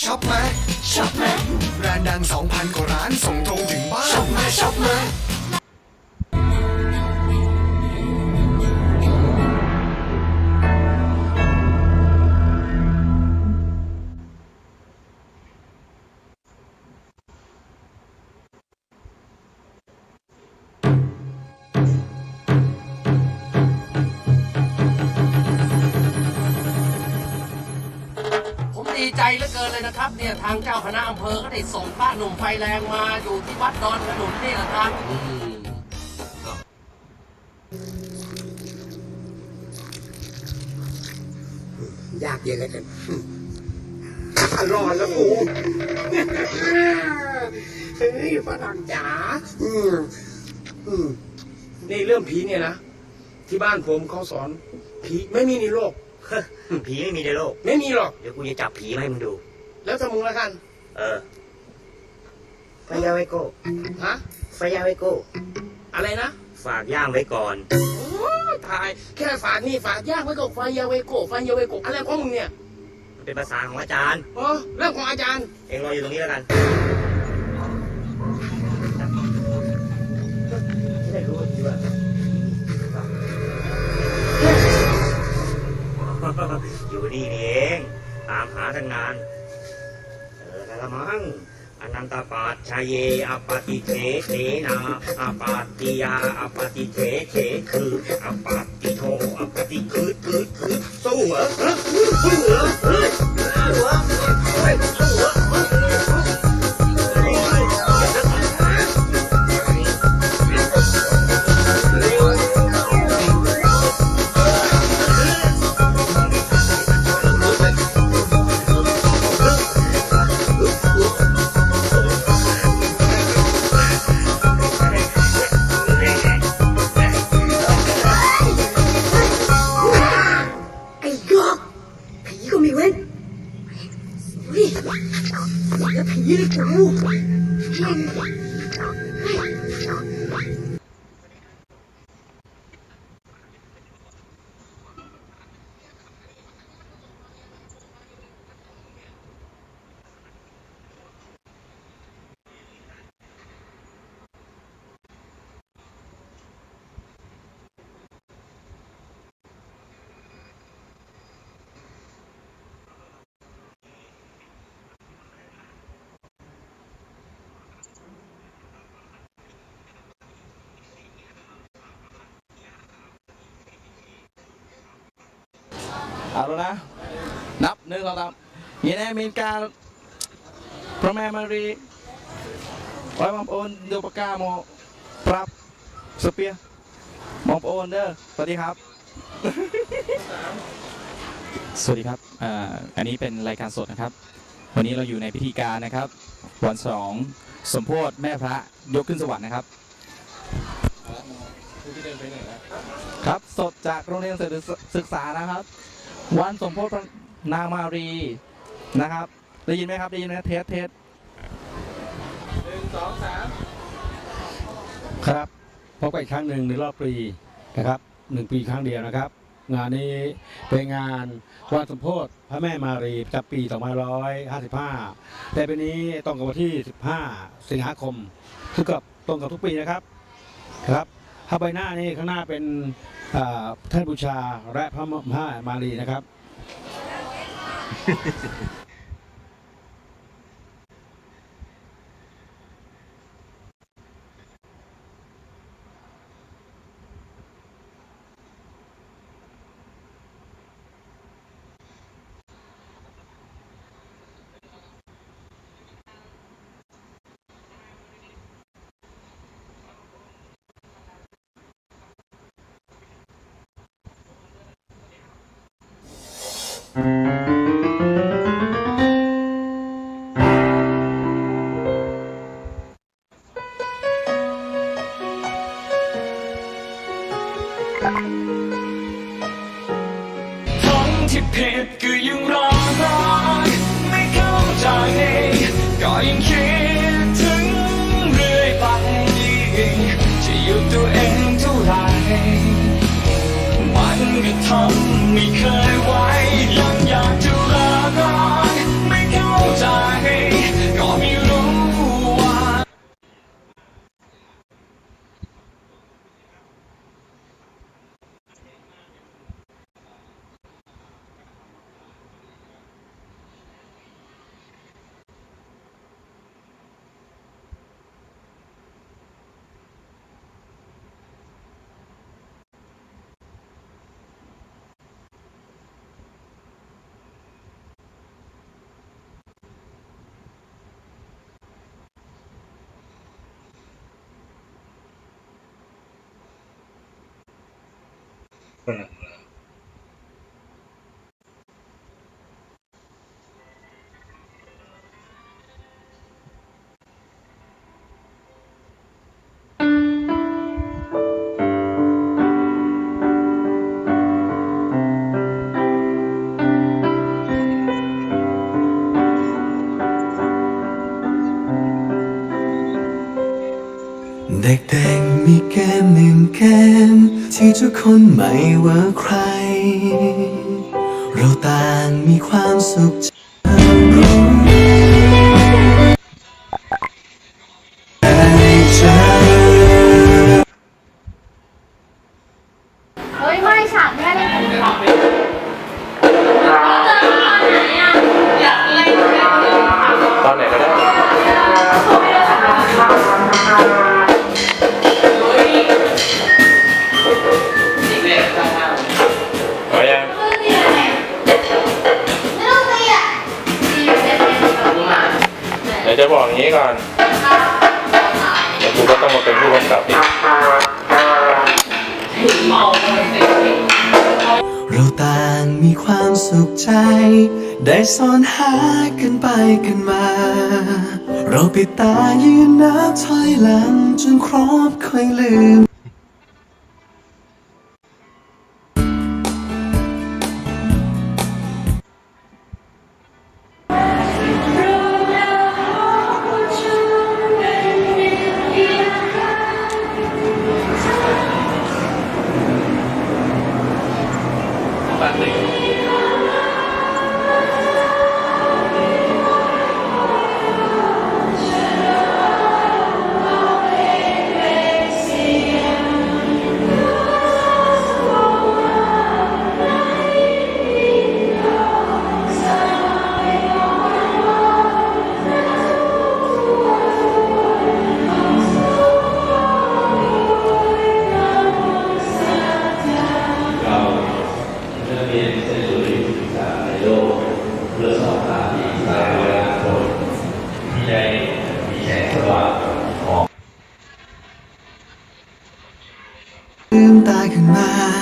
ช็อปมาช็อปมาแบรนด์ดัง 2,000 กว่าร้านส่งตรงถึงบ้านช็อปมาช็อปมา นเลยนะครับเนี่ยทางเจ้าคณะอำเภอก็ได้ส่งพระหนุ่มไฟแรงมาอยู่ที่วัดดอนขนุนนี่นะครับ อืมยากเย็นเหลยกันรอดแล้วกูเฮ้ยฝรั่งจ๋าอืมอืมนี่เรื่องผีเนี่ยนะ ที่บ้านผมเขาสอนผีไม่มีในโลก ผีไม่มีในโลก ไม่มีหรอก เดี๋ยวกูจะจับผีมาให้มึงดู แล้วถ้ามึงละกัน เออไฟยาไว้โก้ฮะไฟยาไว้โก้อะไรนะฝากย่างไว้ก่อน โอ้ตาย แค่ฝากนี่ฝากยากไว้กับไฟยาเวโกะไฟยาเวโกะอะไรของมึงเนี่ยมันเป็นภาษาของอาจารย์ อ๋อเรื่องของอาจารย์ เองรออยู่ตรงนี้แล้วกัน จะได้รู้ดีว่าอยู่นี่นี่เอง ตามหาตั้งนานเออแล้วละ มังอนันตปัจชยเยอปฏิเทเทนาอปาติยาอปฏิเทเทคืออปาติโทอปฏิคืดคืดคืดสู้เหรอสู้เหรอสู้เหรอสู้เหรอ แล้ว เอาแล้วนะ นับหนึ่งสองสามยินดีมีการพระแม่มารีไว้มองโอนดูปากกาโมปรับสเปียมองโอนเด้อสวัสดีครับ สวัสดีครับอ่าอันนี้เป็นรายการสดนะครับ วันนี้เราอยู่ในพิธีการนะครับ วันสองสมโพธิแม่พระยกขึ้นสวรรค์นะครับครับ สดจากโรงเรียนศึกษานะครับ วันสมโพธิพระนางมารีนะครับ ได้ยินไหมครับ ได้ยินไหมเทสเทสหนึ่งสองสามครับพบกันอีกครั้งหนึ่งในรอบปีนะครับหนึ่งปีครั้งเดียวนะครับ งานนี้เป็นงานวันสมโพธิพระแม่มารีประจำปี 2555 แต่ปีนี้ตรงกับวันที่ 15 สิงหาคมทุกกับตรงกับทุกปีนะครับครับ ถ้าใบหน้านี่ข้างหน้าเป็นท่านบูชาและพระมหามารีนะครับ ท้อง เด็กๆมีเกมหนึ่งเกม ที่ทุกคนไม่ว่าใคร เราต่างมีความสุขจ ใจ ได้ซ่อนหากันไปกันมา เราปิดตายืนนับถอยหลังจนครบค่อยลืม ตาขึ้นมาต่างก็